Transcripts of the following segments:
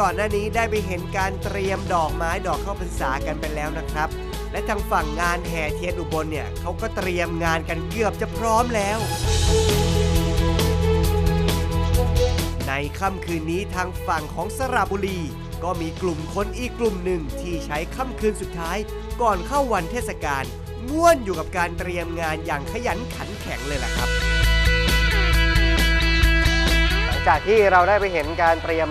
ก่อนหน้านี้ได้ไปเห็นการเตรียมดอกไม้ดอกข้าวพรรษากันไปแล้วนะครับ และทางฝั่งงานแห่เทียนอุบลเนี่ยเขาก็เตรียมงานกันเกือบจะพร้อมแล้ว ในค่ำคืนนี้ทางฝั่งของสระบุรี ก็มีกลุ่มคนอีกกลุ่มหนึ่งที่ใช้ค่ำคืนสุดท้าย ก่อนเข้าวันเทศกาลง่วนอยู่กับการเตรียมงานอย่างขยันขันแข็งเลยล่ะครับ หลังจากที่เราได้ไปเห็นการเตรียม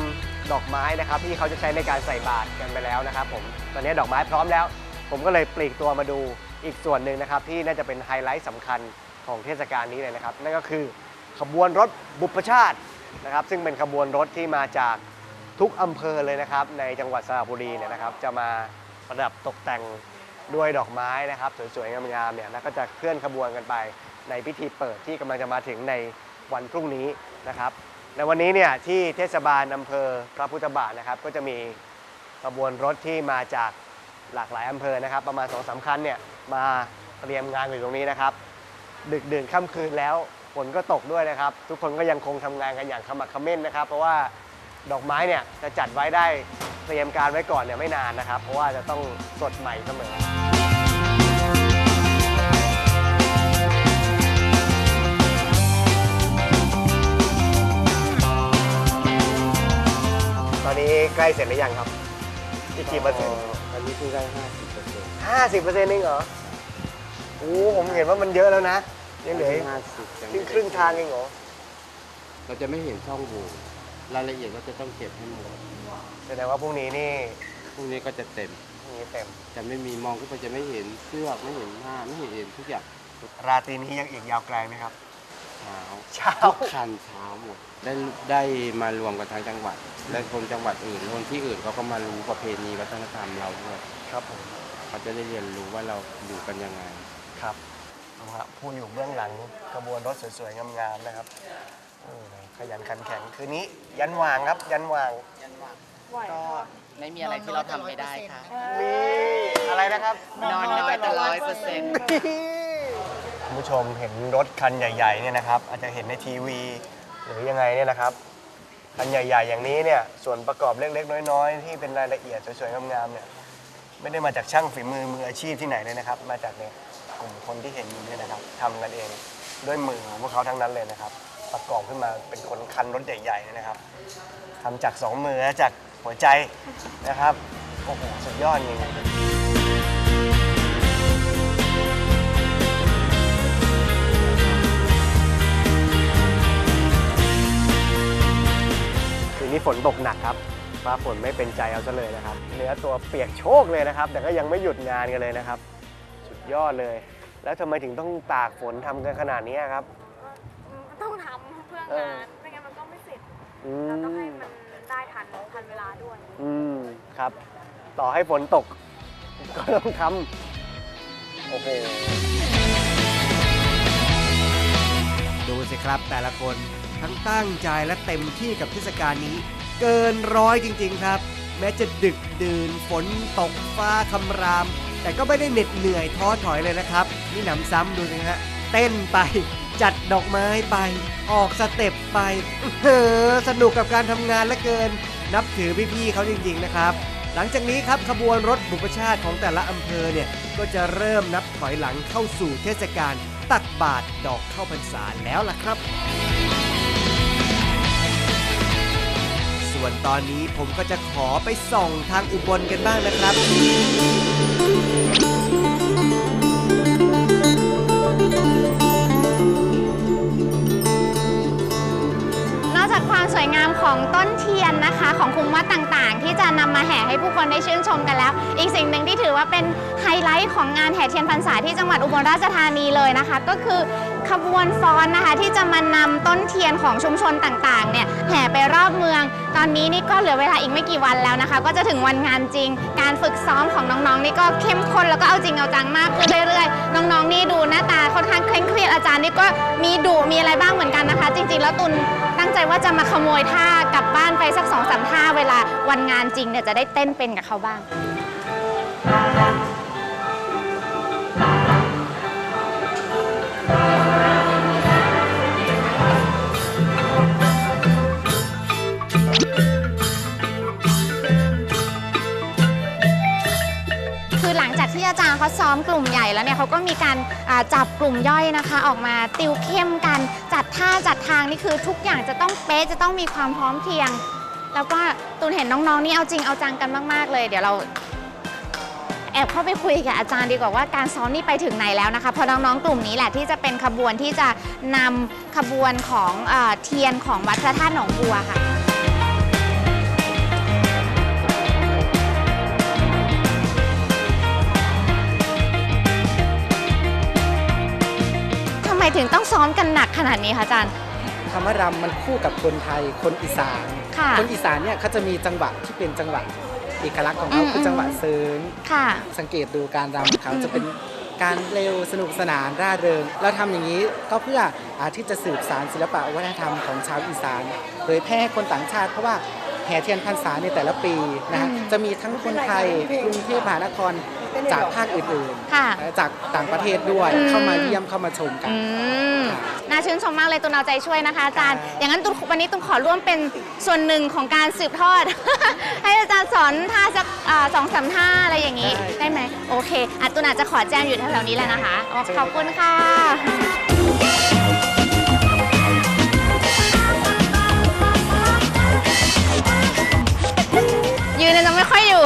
ดอกไม้นะครับที่เขาจะใช้ในการใส่บาตรกันไปแล้วนะครับผมตอนนี้ดอกไม้พร้อมแล้ว ผมก็เลยปลีกตัวมาดูอีกส่วนหนึ่งนะครับที่น่าจะเป็นไฮไลท์สำคัญของเทศกาลนี้เลยนะครับ นั่นก็คือขบวนรถบุพชาตินะครับซึ่งเป็นขบวนรถที่มาจากทุกอำเภอเลยนะครับ ในจังหวัดสระบุรีเนี่ยนะครับ จะมาประดับตกแต่งด้วยดอกไม้นะครับ สวยๆงามๆเนี่ยแล้วก็จะเคลื่อนขบวนกันไปในพิธีเปิดที่กำลังจะมาถึงในวันพรุ่งนี้นะครับ ในวันนี้เนี่ยที่เทศบาลอำเภอพระพุทธบาทนะครับ ก็จะมีขบวนรถที่มาจากหลากหลายอำเภอนะครับ ประมาณ2อสาคันเนี่ยมาเตรียมงานอยู่ตรงนี้นะครับ ดึกดื่นค่ำคืนแล้วฝนก็ตกด้วยนะครับ ทุกคนก็ยังคงทำงานกันอย่างขมักเขม้นนะครับ เพราะว่าดอกไม้เนี่ยจะจัดไว้ได้เตรียมการไว้ก่อนเนี่ยไม่นานนะครับ เพราะว่าจะต้องสดใหม่เสมอ อนนี้ใกล้เสร็จหรือยังครับอีกกี่เปอร์เซ็นต์อันนี้คือได้ห้าสิบเปอร์เซ็นต์ห้าสิบเปอร์เซ็นต์เองเหรอโอ้ผมเห็นว่ามันเยอะแล้วนะยังเหลืออีกห้าสิบครึ่งครึ่งทางเองเหรอเราจะไม่เห็นช่องโหว่รายละเอียดก็จะต้องเก็บให้หมดแสดงว่าพรุ่งนี้นี่พรุ่งนี้ก็จะเต็มพรุ่งนี้เต็มจะไม่มีมองขึ้นไปจะไม่เห็นเชือกไม่เห็นผ้าไม่เห็นเอ็นทุกอย่างราตรีนี้ยังอีกยาวไกลไหมครับเช้า เช้า ทุกคันเช้าหมดได้ได้มารวมกันทั้งจังหวัด และคนจังหวัดอื่นคนที่อื่นเขาก็มารู้ประเพณีวัฒนธรรมเราด้วยครับผมเขาจะได้เรียนรู้ว่าเราอยู่กันยังไง ครับเอาละผู้อยู่เบื้องหลังกระบวนรถสวยๆงามๆนะครับเออขยันขันแข็งคืนนี้ ยันวางครับ ยันวางก็ไม่มีอะไรที่เราทำไม่ได้ค่ะ นี่อะไรนะครับ นอนน้อยแต่ร้อยเปอร์เซ็นต์ คุณผู้ชมเห็นรถคันใหญ่ๆเนี่ยนะครับอาจจะเห็นในทีวี หรือยังไงเนี่ยนะครับคันใหญ่ ๆ อย่างนี้เนี่ยส่วนประกอบเล็กๆ น้อยๆ ที่เป็นรายละเอียดสวยๆงามๆเนี่ยไม่ได้มาจากช่างฝีมือมืออาชีพที่ไหนเลยนะครับ มาจากเนี่ยกลุ่มคนที่เห็นอยู่เนี่ยนะครับทำกันเองด้วยมือของพวกเขาทั้งนั้นเลยนะครับ ประกอบขึ้นมาเป็นคนคันรถใหญ่ๆเนี่ยนะครับทำจากสองมือและจากหัวใจนะครับโอ้โหสุดยอดจริง นนี้ฝนตกหนักครับฟ้าฝนไม่เป็นใจเอาซะเลยนะครับ เนื้อตัวเปียกโชกเลยนะครับ แต่ก็ยังไม่หยุดงานกันเลยนะครับ สุดยอดเลย แล้วทำไมถึงต้องตากฝนทำกันขนาดนี้ครับมันต้องทำเพื่อเอองานไม่งั้นมันก็ไม่เสร็จอืเราต้องให้มมันได้ทันทันเวลาด้วย อืมครับ ต่อให้ฝนตก ก็ต้องทำโอ้โหดูสิครับแต่ละคน ทั้งตั้งใจและเต็มที่กับเทศกาลนี้ เกินร้อยจริง ๆ ครับ แม้จะดึกดื่นฝนตกฟ้าคำราม แต่ก็ไม่ได้เหน็ดเหนื่อยท้อถอยเลยนะครับนี่หนำซ้ำดูสิฮะเต้นไปจัดดอกไม้ไป ออกสเต็ปไปเออสนุกกับการทำงานเหลือเกิน นับถือพี่ๆเขาจริง ๆ นะครับหลังจากนี้ครับขบวนรถบุพชาติของแต่ละอำเภอเนี่ยก็จะเริ่มนับถอยหลังเข้าสู่เทศกาลตักบาตรดอกเข้าพรรษาแล้วล่ะครับ วนตอนนี้ผมก็จะขอไปส่องทางอุบลกันบ้างนะครับนอกจากความสวยงามของต้นเทียนนะคะ ของคุ้มวัดต่างๆ ที่จะนำมาแห่ให้ผู้คนได้ชื่นชมกันแล้ว อีกสิ่งหนึ่งที่ถือว่าเป็นไฮไลท์ของงานแห่เทียนพรรษาที่จังหวัดอุบลราชธานีเลยนะคะ ก็คือ ขบวนฟ้อนนะคะ ที่จะมานำต้นเทียนของชุมชนต่างๆเนี่ยแห่ไปรอบเมือง ตอนนี้นี่ก็เหลือเวลาอีกไม่กี่วันแล้วนะคะ ก็จะถึงวันงานจริง การฝึกซ้อมของน้องๆนี่ก็เข้มข้นแล้วก็เอาจริงเอาจังมากขึ้นเรื่อยๆ น้องๆ นี่ดูหน้าตาค่อนข้างเคร่งเครียดอาจารย์นี่ก็มีดุมีอะไรบ้างเหมือนกันนะคะ จริง ๆ แล้วตุนตั้งใจว่าจะมาขโมยท่ากลับบ้านไปสักสองสามท่าเวลาวันงานจริงเนี่ยจะได้เต้นเป็นกับเขาบ้าง แล้วเนี่ยเขาก็มีการจับกลุ่มย่อยนะคะ ออกมาติวเข้มกันจัดท่าจัดทางนี่คือทุกอย่างจะต้องเป๊ะจะต้องมีความพร้อมเพรียง แล้วก็ตูนเห็นน้องๆนี่เอาจริงเอาจังกันมากๆ เลย เดี๋ยวเราแอบเข้าไปคุยกับอาจารย์ดีกว่าว่าการซ้อมนี่ไปถึงไหนแล้วนะคะเพราะน้องๆกลุ่มนี้แหละที่จะเป็นขบวนที่จะนำขบวนของอเทียนของวัดพระธาตุหนองบัวค่ะ ถึงต้องซ้อมกันหนักขนาดนี้คะอาจารย์ คำว่ารำมันคู่กับคนไทย คนอีสาน ค่ะคนอีสานเนี่ยเขาจะมีจังหวะที่เป็นจังหวะเอกลักษณ์ของเขาอืมคือจังหวะเซิงค่ะสังเกตดูการรำของเขาอืม จะเป็นการเร็วสนุกสนานร่าเริง เราทำอย่างนี้ก็เพื่ออาที่จะสืบสารศิลปะวัฒนธรรมของชาวอีสานเผยแพร่ให้คนต่างชาติ เพราะว่าแห่เทียนพรรษาในแต่ละปีนะฮะอืมจะมีทั้งคนไทยกรุงเทพมหานคร จากภาคอื่นค่ะ ๆ จากต่างประเทศด้วยอืม เข้ามาเยี่ยมเข้ามาชมกัน อืมน่าชื่นชมมากเลยตุนเอาใจช่วยนะคะอาจารย์ อย่างนั้นตุนวันนี้ตุนขอร่วมเป็นส่วนหนึ่งของการสืบทอด ให้อาจารย์สอนท่าสักอ่าสองสามท่าอะไรอย่างนี้ ได้ ได้ไหมโอเคอะตุนอาจจะขอแจมอยู่แถวๆนี้แหละนะคะอ๋อขอบคุณค่ะยืนจะไม่ค่อยอยู่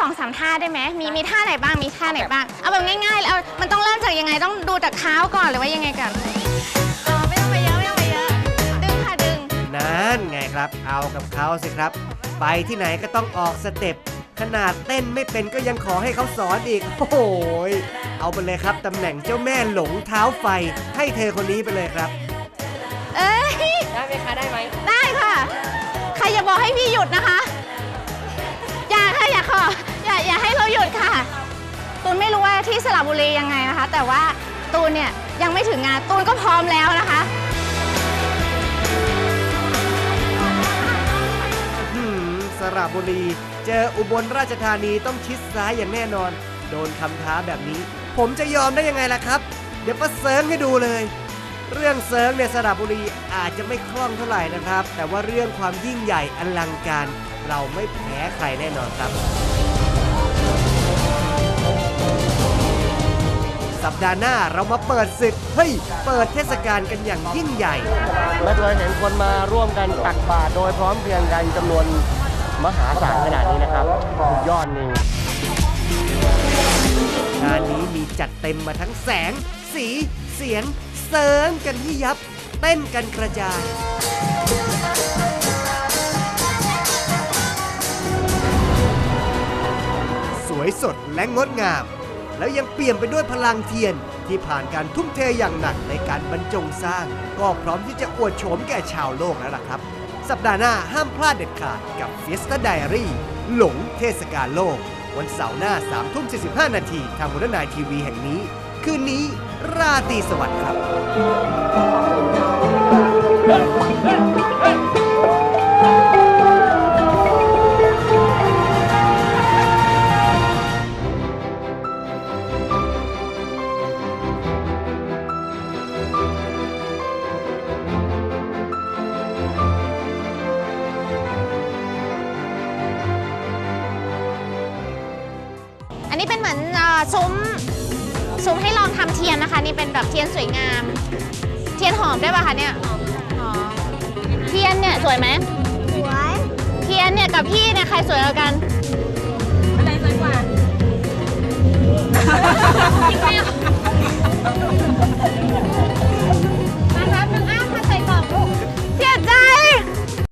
สักสองสามท่าได้ไหมมีมีท่าไหนบ้างมีท่าไหนบ้างเอาแบบง่ายๆเอามันต้องเริ่มจากยังไงต้องดูจากเท้าก่อนหรือว่ายังไงก่อนอ๋อไม่ต้องไปเยอะไม่ต้องไปเยอะดึงค่ะดึงนั่นไงครับ เอากับเขาสิครับ ไปที่ไหนก็ต้องออกสเต็ปขนาดเต้นไม่เป็นก็ยังขอให้เขาสอนอีกโอ้โหยเอาไปเลยครับตำแหน่งเจ้าแม่หลงเท้าไฟ ให้เธอคนนี้ไปเลยครับ เอ้ยได้ไหมคะได้ไหมได้ค่ะ ใครอย่าบอกให้พี่หยุดนะคะ อย่าค่ะอย่าขอ อย่าให้เขาหยุดค่ะ ตูนไม่รู้ว่าที่สระบุรียังไงนะคะ แต่ว่าตูนเนี่ยยังไม่ถึงงาน ตูนก็พร้อมแล้วนะคะหืมสระบุรี เจออุบลราชธานีต้องชิดซ้ายอย่างแน่นอน โดนคำท้าแบบนี้ ผมจะยอมได้ยังไงล่ะครับ เดี๋ยวป้าเซิร์งให้ดูเลยเรื่องเซิร์งในยสระบุรีอาจจะไม่คล่องเท่าไหร่นะครับ แต่ว่าเรื่องความยิ่งใหญ่อลังการ เราไม่แพ้ใครแน่นอนครับ สัปดาห์หน้าเรามาเปิดศึกเฮ้ย เปิดเทศกาลกันอย่างยิ่งใหญ่ ไม่เคยเห็นคนมาร่วมกันตักบาตรโดยพร้อมเพรียงกันจำนวนมหาศาลขนาดนี้นะครับสุดยอดนี่งานนี้มีจัดเต็มมาทั้งแสง สี เสียง เสริงกันที่ยับ เต้นกันกระจายสวยสดและงดงาม แล้วยังเปี่ยมไปด้วยพลังเทียนที่ผ่านการทุ่มเทอย่างหนักในการบรรจงสร้าง ก็พร้อมที่จะอวดโฉมแก่ชาวโลกแล้วล่ะครับ สัปดาห์หน้าห้ามพลาดเด็ดขาดกับ Fiesta Diary หลงเทศกาลโลก วันเสาร์หน้า3ทุ่ม45นาทีทางบนนายทีวีแห่งนี้ คืนนี้ราตรีสวัสดิ์ครับ ซุ้มซุ้มให้ลองทำเทียนนะคะ นี่เป็นแบบเทียนสวยงาม เทียนหอมได้ป่ะคะเนี่ยหอมเทียนเนี่ยสวยไหมสวยเทียนเนี่ยกับพี่เนี่ยใครสวยกว่ากันอะไรสวยกว่าพี่แม่